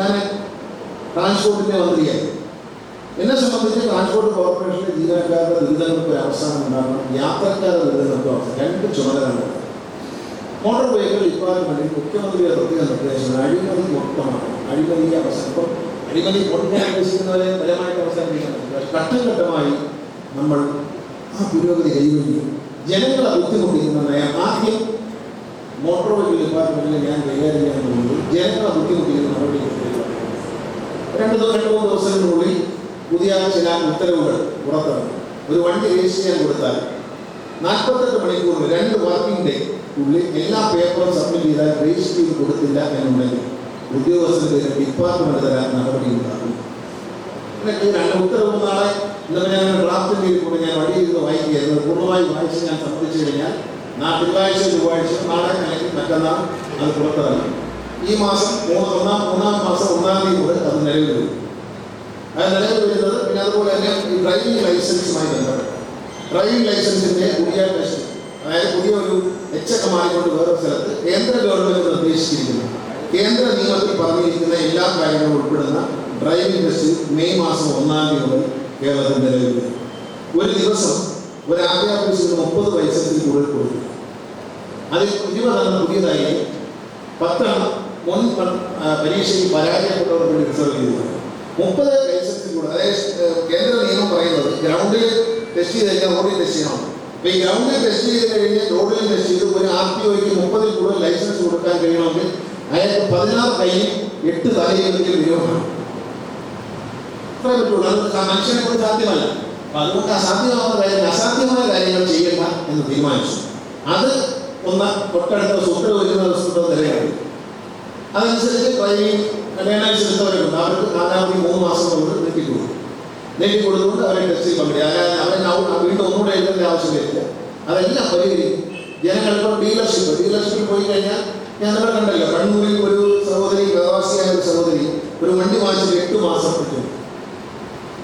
ഞാൻ ട്രാൻസ്പോർട്ടിന്റെ മന്ത്രിയായി. എന്നെ സംബന്ധിച്ച് ട്രാൻസ്പോർട്ട് കോർപ്പറേഷനിലെ ജീവനക്കാരുടെ ദുരിതങ്ങൾക്ക് ഒരു അവസാനം ഉണ്ടാകണം. യാത്രക്കാരുടെ ദുരിതങ്ങൾക്ക് അവസാനം. രണ്ട് ചുമതലകളുണ്ട് മോട്ടോർ വെഹിക്കിൾ ഡിപ്പാർട്ട്മെന്റിൽ മുഖ്യമന്ത്രിയുടെ പ്രത്യേക നിർദ്ദേശം അഴിമതി മൊത്തമാണ് അഴിമതി അവസാനം. ഇപ്പം അഴിമതി കൊടുക്കാൻ ഉദ്ദേശിക്കുന്നവരെ ബലമായിട്ട് അവസാനിപ്പിക്കാൻ ഘട്ടം ഘട്ടമായി നമ്മൾ ആ പുരോഗതി കൈവരിക്കും ജനങ്ങളെ ബുദ്ധിമുട്ടിക്കുന്ന നയം ആദ്യം മോട്ടോർ വെഹിക്കിൾ ഡിപ്പാർട്ട്മെന്റിൽ ഞാൻ കൈകാര്യം ചെയ്യാൻ പോകുന്നത് ജനങ്ങളെ ബുദ്ധിമുട്ടിക്കുന്ന നടപടി രണ്ട് രണ്ട് മൂന്ന് ദിവസത്തിനുള്ളിൽ പുതിയ ചില ഉത്തരവുകൾ പുറത്തിറങ്ങും. ഒരു വണ്ടി രജിസ്റ്റർ ചെയ്യാൻ കൊടുത്താൽ നാൽപ്പത്തെട്ട് മണിക്കൂർ രണ്ട് വർക്കിംഗ് ഡേ ഉള്ളിൽ എല്ലാ പേപ്പറും സബ്മിറ്റ് ചെയ്താൽ രജിസ്റ്റർ ചെയ്ത് കൊടുത്തില്ല എന്നുണ്ടെങ്കിൽ ഉദ്യോഗസ്ഥർക്ക് ഡിപ്പാർട്ട്മെന്റ് തരാൻ നടപടി ഉണ്ടാകും. എന്നിട്ട് രണ്ട് ഉത്തരവ് നാളെ ഇന്നലെ ഞാൻ ഡ്രാഫ്റ്റ് ചെയ്തിട്ടുണ്ട് ഞാൻ വഴി ചെയ്ത് വായിക്കുകയായിരുന്നു. പൂർണമായി വായിച്ച് ഞാൻ സമ്മതിച്ചു കഴിഞ്ഞാൽ നാ തിങ്കളാഴ്ച ചൊവ്വാഴ്ച അല്ലെങ്കിൽ അത് പുറത്തിറങ്ങും ഈ മാസം മൂന്ന് ഒന്നാം മൂന്നാം മാസം ഒന്നാം തീയതി മുതൽ അത് നിലവിൽ വരും അത് നിലവിൽ വരുന്നത് പിന്നെ അതുപോലെ തന്നെ ഈ ഡ്രൈവിംഗ് ലൈസൻസുമായി ബന്ധപ്പെട്ട്. ഡ്രൈവിംഗ് ലൈസൻസിന്റെ പുതിയ ടെസ്റ്റ് അതായത് പുതിയ ഒരു എച്ചൊക്കെ മാറിക്കൊണ്ട് വേറെ സ്ഥലത്ത് കേന്ദ്ര ഗവൺമെന്റ് നിർദ്ദേശിച്ചിരിക്കുന്നു. കേന്ദ്ര നിയമത്തിൽ പറഞ്ഞിരിക്കുന്ന എല്ലാ കാര്യങ്ങളും ഉൾപ്പെടുന്ന ഡ്രൈവിംഗ് ടെസ്റ്റ് മെയ് മാസം ഒന്നാം തീയതി മുതൽ കേരളത്തിൽ നിലവിൽ വരും ഒരു ദിവസം ഒരു ആദ്യ ഓഫീസിൽ മുപ്പത് ലൈസൻസിൽ കൂടുതൽ കൊടുക്കും. അതിൽ ഇരുപതെണ്ണം പുതിയതായി പത്തെണ്ണം മുൻ പരീക്ഷയിൽ പരാജയപ്പെട്ടവർക്ക് വേണ്ടി റിസർവ് ചെയ്തിട്ടുണ്ട് മുപ്പത് ലൈസൻസിൽ കൂടെ അതായത് കേന്ദ്ര നിയമം പറയുന്നത് ഗ്രൗണ്ടിൽ ടെസ്റ്റ് ചെയ്ത് കഴിഞ്ഞാൽ റോഡിൽ ടെസ്റ്റ് ചെയ്യണം. അപ്പൊ ഈ ഗ്രൗണ്ടിൽ ടെസ്റ്റ് ചെയ്ത് കഴിഞ്ഞ് റോഡിൽ ടെസ്റ്റ് ചെയ്ത് ഒരു ആർ ടി ഒക്ക് മുപ്പതിൽ കൂടുതൽ ലൈസൻസ് കൊടുക്കാൻ കഴിയണമെങ്കിൽ അയാൾക്ക് പതിനാറ് കൈയും എട്ട് തലയും നിയമമാണ് അത്രേ പറ്റുള്ളൂ. അത് മനുഷ്യനെ കൊണ്ട് സാധ്യമല്ല. അപ്പൊ അതുകൊണ്ട് അസാധ്യമാവുന്ന കാര്യങ്ങൾ അസാധ്യമായ കാര്യങ്ങൾ ചെയ്യണ്ട എന്ന് തീരുമാനിച്ചു. അത് ഒന്ന് തൊട്ടടുത്ത സുഹൃത്ത് വരുന്ന സുഹൃത്ത് നിലയാണ് അതനുസരിച്ച് ട്രെയിനിങ് ലേണേഴ്സ് എടുത്തവരുണ്ട് അവർക്ക് കാലാവധി മൂന്ന് മാസം കൊണ്ട് നീട്ടിക്കൊടുക്കും. നീട്ടിക്കൊടുത്തുകൊണ്ട് അവരെ ടെസ്റ്റിൽ പങ്കെടുക്കുക അതായത് അവരെ വീണ്ടും ഒന്നുകൂടെ എഴുതേണ്ട ആവശ്യമില്ല. അതെല്ലാം പരിഹരിക്കും. ജനങ്ങളിപ്പോൾ ഡീലർഷിപ്പ് ഡീലർഷിപ്പിൽ പോയി കഴിഞ്ഞാൽ ഞാൻ ഇവിടെ കണ്ടല്ലോ. കണ്ണൂരിൽ ഒരു സഹോദരി പ്രവാസിയായ ഒരു സഹോദരി ഒരു വണ്ടി വാങ്ങിച്ചിട്ട് എട്ട് മാസം കിട്ടും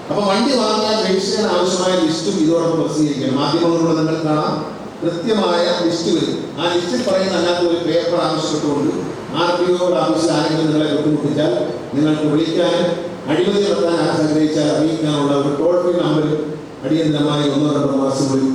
അപ്പൊ വണ്ടി വാങ്ങിയാൽ രജിസ്റ്റർ ചെയ്യാൻ ആവശ്യമായ ലിസ്റ്റും ഇതോടൊപ്പം പ്രസിദ്ധീകരിക്കണം. മാധ്യമങ്ങളിലൂടെ നിങ്ങൾ കാണാം. കൃത്യമായ ലിസ്റ്റ് വരും ആ ലിസ്റ്റിൽ പറയുന്ന അല്ലാത്ത ഒരു പേപ്പർ ആവശ്യപ്പെട്ടുകൊണ്ട് ആർ ടി ഒ ആവശ്യം ആരെങ്കിലും നിങ്ങളെ ബുദ്ധിമുട്ടിച്ചാൽ നിങ്ങൾക്ക് വിളിക്കാനും അഴിമതി നടത്താൻ ആഗ്രഹിച്ചാൽ അറിയിക്കാനുള്ള ഒരു ടോൾ ഫ്രീ നമ്പർ അടിയന്തരമായി ഒന്നോ രണ്ടോ മാസം വരും.